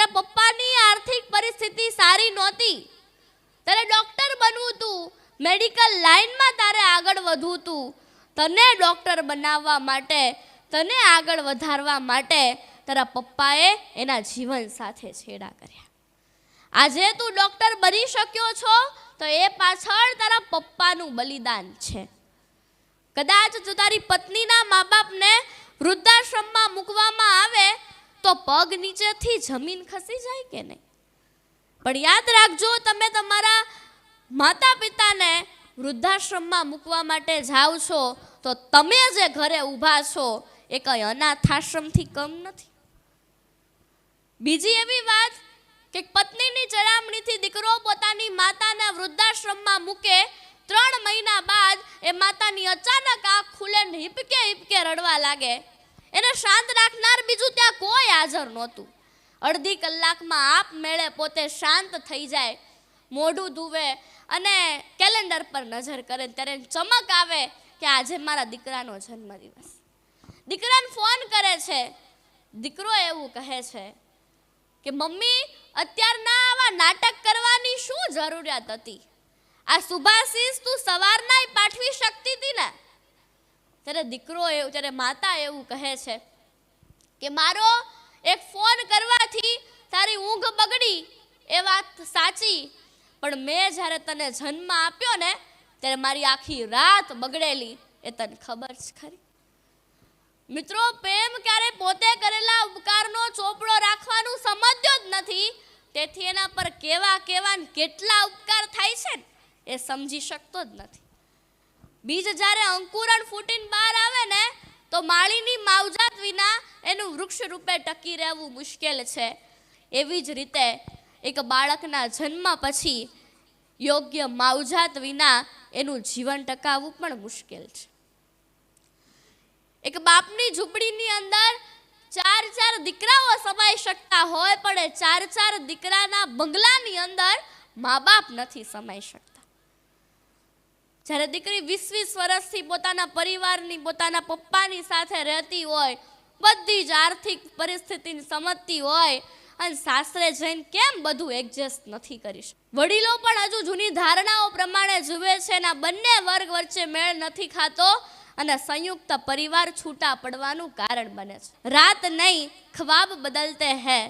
તારા પપ્પાની આર્થિક પરિસ્થિતિ સારી નહોતી. તારે ડોક્ટર બનવું તું, મેડિકલ લાઈનમાં તારે આગળ વધવું તું, તને ડોક્ટર બનાવવા માટે, તને આગળ વધારવા માટે તારા પપ્પાએ એના જીવન સાથે છેડા કર્યા. આજે તું ડોક્ટર બની શક્યો છો, તો એ પાછળ તારા પપ્પાનું બલિદાન છે. કદાચ જો તારી પત્નીના મા બાપને વૃદ્ધાશ્રમમાં મૂકવામાં આવે પગ નીચેથી જમીન ખસી જાય કે નહીં? પણ યાદ રાખજો, તમે તમારા માતા પિતાને વૃદ્ધાશ્રમમાં મૂકવા માટે જાઓ છો, તો તમે જે ઘરે ઊભા છો, એ કંઈ અનાથાશ્રમથી કમ નથી. બીજી એવી વાત કે પત્નીની ચડામણીથી દીકરો પોતાની માતાને વૃદ્ધાશ્રમમાં મૂકે, ત્રણ મહિના બાદ એ માતાની અચાનક આંખ ખુલે ને હિપકે હિપકે રડવા લાગે. એને શાંત રાખનાર બીજું ત્યાં કોઈ હાજર નહોતું. અડધી કલાકમાં આપ મેળે પોતે શાંત થઈ જાય, મોઢું ધુવે અને કેલેન્ડર પર નજર કરે ત્યારે ચમક આવે કે આજે મારા દીકરાનો જન્મદિવસ. દીકરાને ફોન કરે છે. દીકરો એવું કહે છે કે, મમ્મી, અત્યારના આવા નાટક કરવાની શું જરૂરિયાત હતી? આ સુભાષિસ તું સવારના પાઠવી શકતી હતી ને? ત્યારે દીકરો એવું ત્યારે માતા એવું કહે છે કે મારો એક ફોન કરવાથી તારી ઊંઘ બગડી, એ વાત સાચી, પણ મેં જ્યારે તને જન્મ આપ્યો ને, ત્યારે મારી આખી રાત બગડેલી, એ તને ખબર છે ખરી? મિત્રો, પ્રેમ ક્યારે પોતે કરેલા ઉપકારનો ચોપડો રાખવાનું સમજ્યો જ નથી, તેથી એના પર કેવા કેવા કેટલા ઉપકાર થાય છે એ સમજી શકતો જ નથી. બીજ જ્યારે અંકુરણ ફૂટીને બહાર આવે ને, તો માળીની માવજાત વિના એનું વૃક્ષ રૂપે ટકી રહેવું મુશ્કેલ છે. એવી જ રીતે એક બાળકના જન્મ પછી યોગ્ય માવજાત વિના એનું જીવન ટકાવવું પણ મુશ્કેલ છે. એક બાપની ઝૂંપડીની અંદર ચાર ચાર દીકરાઓ સમાઈ શકતા હોય, પણ એ ચાર ચાર દીકરાના બંગલાની અંદર મા બાપ નથી સમાઈ શકતા. જ્યારે દીકરી વીસ વીસ વર્ષથી પોતાના પરિવારની, પોતાના પપ્પાની સાથે રહેતી હોય, બધી જ આર્થિક પરિસ્થિતિને સમજતી હોય, અને સાસરે જઈને કેમ બધું એડજસ્ટ નથી કરી વડીલો પણ હજુ જૂની ધારણાઓ પ્રમાણે જુએ છે અને બંને વર્ગ વચ્ચે મેળ નથી ખાતો અને સંયુક્ત પરિવાર છૂટા પડવાનું કારણ બને છે. રાત નહીં, ખ્વાબ બદલતે હૈ.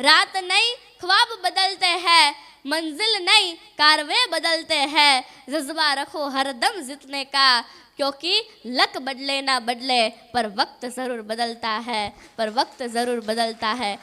રાત નહીં, ખ્વાબ બદલતે હૈ. मंजिल नहीं, कारवे बदलते हैं। जज्बा रखो हर दम जितने का, क्योंकि लक बदले ना बदले, पर वक्त ज़रूर बदलता है, पर वक्त ज़रूर बदलता है।